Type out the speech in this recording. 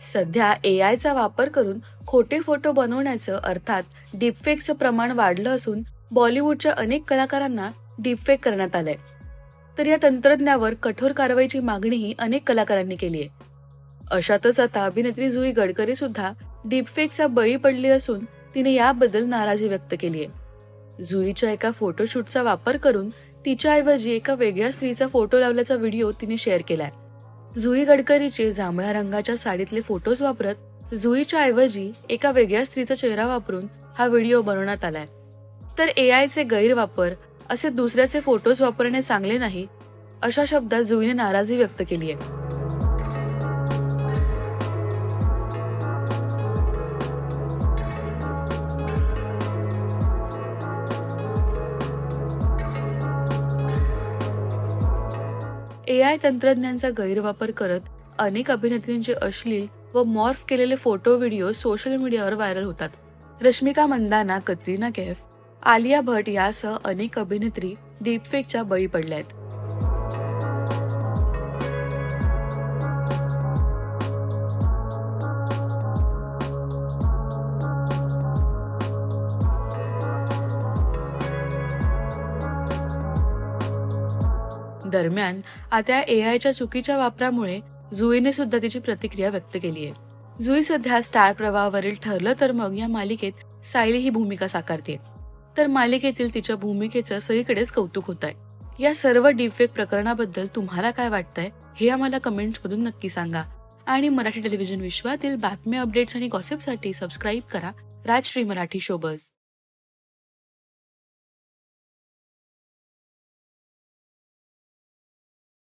सध्या ए आयचा वापर करून खोटे फोटो बनवण्याचं अर्थात डीपफेकचं प्रमाण वाढलं असून बॉलिवूडच्या अनेक कलाकारांना डीपफेक करण्यात आलंय. तर या तंत्रज्ञावर कठोर कारवाईची मागणीही अनेक कलाकारांनी केली आहे. अशातच आता अभिनेत्री जुई गडकरी सुद्धा डीपफेकचा बळी पडली असून तिने याबद्दल नाराजी व्यक्त केली आहे. जुईच्या एका फोटोशूटचा वापर करून तिच्याऐवजी एका वेगळ्या स्त्रीचा फोटो लावल्याचा व्हिडिओ तिने शेअर केलाय. जुई गडकरीचे जांभळ्या रंगाच्या साडीतले फोटोज वापरत जुईच्या ऐवजी एका वेगळ्या स्त्रीचा चेहरा वापरून हा व्हिडिओ बनवण्यात आलाय. तर ए आयचे गैरवापर असे दुसऱ्याचे फोटोज वापरणे चांगले नाही अशा शब्दात जुईने नाराजी व्यक्त केली आहे. ए आय तंत्रज्ञांचा गैरवापर करत अनेक अभिनेत्रींचे अश्लील व मॉर्फ केलेले फोटो व्हिडिओ सोशल मीडियावर व्हायरल होतात. रश्मिका मंदाना कतरिना कैफ आलिया भट यासह अनेक अभिनेत्री डीपफेकच्या बळी पडल्या आहेत दरम्यान आता ए आयच्या चुकीच्या वापरामुळे जुईने सुद्धा तिची प्रतिक्रिया व्यक्त केली आहे जुई सध्या स्टार प्रवाहावरील ठरलं तर मग या मालिकेत सायली ही भूमिका साकारते तर मालिकेतील तिच्या भूमिकेचं सगळीकडेच कौतुक होत आहे या सर्व डीपफेक प्रकरणाबद्दल तुम्हाला काय वाटतंय हे आम्हाला कमेंट्समधून नक्की सांगा. आणि मराठी टेलिव्हिजन विश्वातील बातम्या अपडेट्स आणि गॉसिपसाठी सबस्क्राईब करा राजश्री मराठी शोबज.